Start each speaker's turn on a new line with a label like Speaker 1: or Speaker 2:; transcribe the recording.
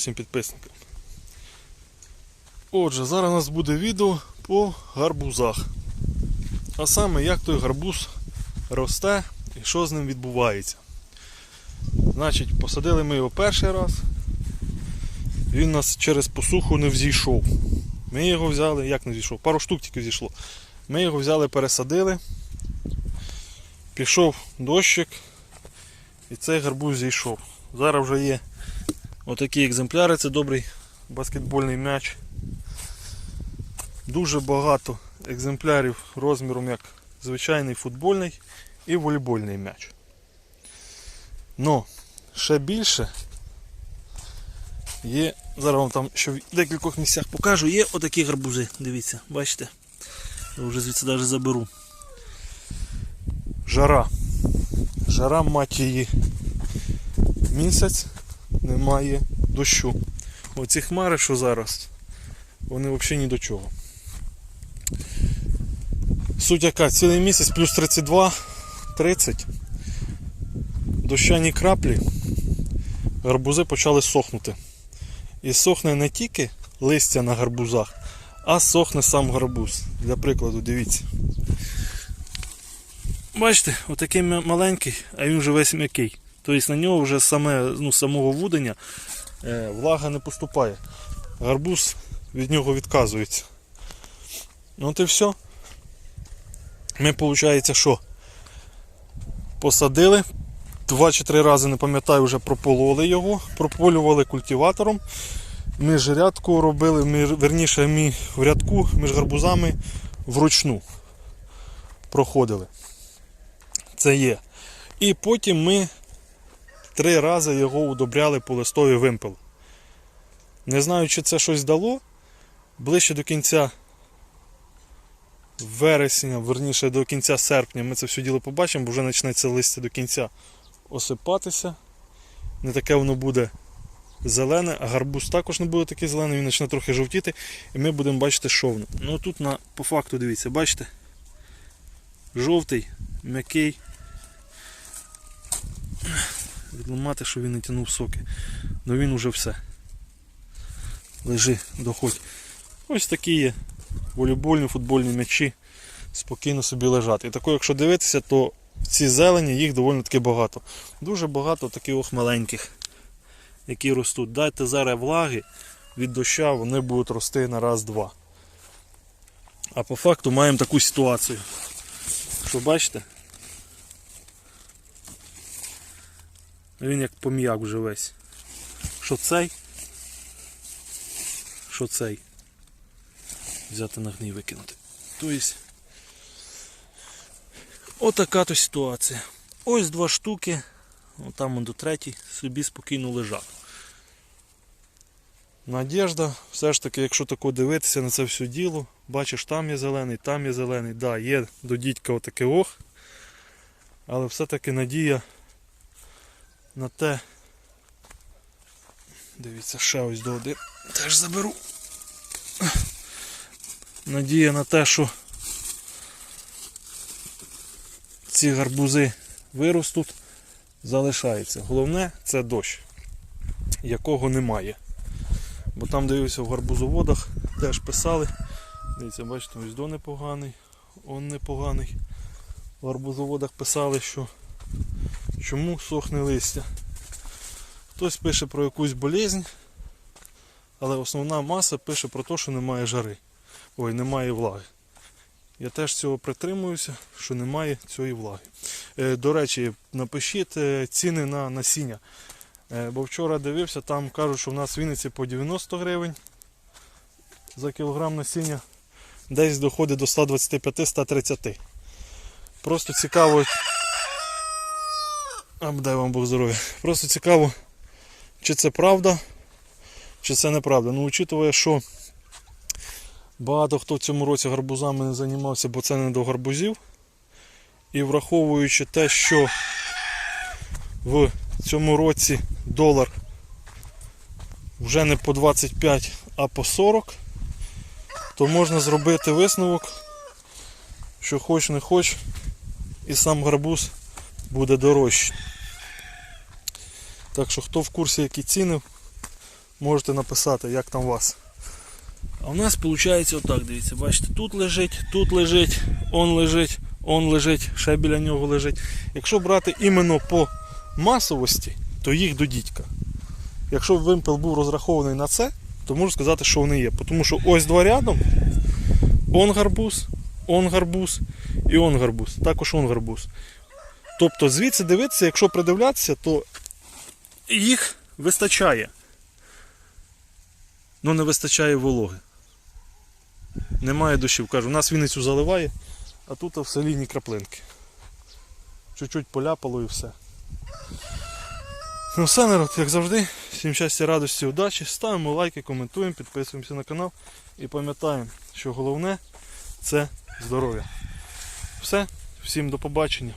Speaker 1: всім підписникам. Отже, зараз у нас буде відео по гарбузах. А саме як той гарбуз росте і що з ним відбувається. Значить, посадили ми його перший раз. Він нас через посуху не взійшов. Ми його взяли, як не взійшов? Пару штук тільки зійшло. Ми його взяли, пересадили. Пішов дощик, і цей гарбуз зійшов. Зараз вже є отакі екземпляри, це добрий баскетбольний м'яч. Дуже багато екземплярів розміром як звичайний футбольний і волейбольний м'яч. Но ще більше є, зараз вам там ще в декількох місцях покажу, є отакі гарбузи, дивіться, бачите? Я вже звідси навіть заберу. Жара. Жара мать її. Місяць немає дощу. Оці хмари, що зараз, вони взагалі ні до чого. Суть яка, цілий місяць плюс 32, 30. Дощані краплі, гарбузи почали сохнути. І сохне не тільки листя на гарбузах, а сохне сам гарбуз. Для прикладу, дивіться. Бачите, отакий маленький, а він вже весь м'який. Тобто на нього вже саме, ну, самого вудення е, влага не поступає. Гарбуз від нього відказується. Ну от і все. Ми, виходить, що? Посадили. Два чи три рази, не пам'ятаю, вже пропололи його, прополювали культиватором. Між рядку робили, між, верніше, мі, в рядку між гарбузами вручну проходили. Це є. І потім ми три рази його удобряли по листові вимпел. Не знаю, чи це щось дало. Ближче до кінця вересня, верніше до кінця серпня ми це все діло побачимо, бо вже почнеться листя до кінця осипатися. Не таке воно буде зелене, а гарбуз також не буде такий зелений, він почне трохи жовтіти, і ми будемо бачити, що воно. Ну тут на, по факту дивіться, бачите? Жовтий, м'який. Відламати, що він не тянув соки. Ну він уже все. Лежи, доходь. Ось такі є волейбольні, футбольні м'ячі спокійно собі лежать. І тако, якщо дивитися, то в цій зелені їх доволі таки багато. Дуже багато таких маленьких, які ростуть. Дайте зараз влаги від доща, вони будуть рости на раз-два. А по факту маємо таку ситуацію. Що бачите? Він як пом'як вже весь. Що цей? Що цей? Взяти на гній викинути. Тобто, отака то ситуація. Ось два штуки, там до третій, собі спокійно лежать. Надіжда, все ж таки, якщо тако дивитися на це все діло, бачиш, там є зелений, там є зелений, да, є до дідька отаке ох. Але все-таки надія на те. Дивіться, ще ось до один. Теж заберу. Надія на те, що ці гарбузи виростуть, залишається. Головне це дощ, якого немає. Бо там дивився в гарбузоводах, теж писали. Дивіться, бачите, ось до непоганий, он непоганий. В гарбузоводах писали, що чому сохне листя. Хтось пише про якусь болезнь, але основна маса пише про те, що немає жари. Ой, немає влаги. Я теж цього притримуюся, що немає цієї влаги. Е, до речі, напишіть е, ціни на насіння. Е, бо вчора дивився, там кажуть, що в нас в Вінниці по 90 гривень за кілограм насіння. Десь доходить до 125-130. Просто цікаво. А дай вам Бог здоров'я. Просто цікаво, чи це правда, чи це неправда. Ну, учитывая, що багато хто в цьому році гарбузами не займався, бо це не до гарбузів. І враховуючи те, що в цьому році долар вже не по 25, а по 40, то можна зробити висновок, що хоч не хоч, і сам гарбуз буде дорожчий. Так що хто в курсі які ціни, можете написати, як там у вас. А у нас виходить отак, дивіться, бачите, тут лежить, тут лежить, он лежить, он лежить, ще біля нього лежить. Якщо брати іменно по масовості, то їх до дідька. Якщо б вимпел був розрахований на це, то можу сказати, що вони є. Тому що ось два рядом, он гарбуз, он гарбуз і он гарбуз. Також он гарбуз. Тобто звідси дивитися, якщо придивлятися, то їх вистачає. Ну не вистачає вологи. Немає дощів. Кажу, у нас Вінницю заливає, а тут в селі ні краплинки. Чуть-чуть поляпало і все. Ну все, народ, як завжди. Всім щастя, радості, удачі. Ставимо лайки, коментуємо, підписуємося на канал і пам'ятаємо, що головне це здоров'я. Все, всім до побачення.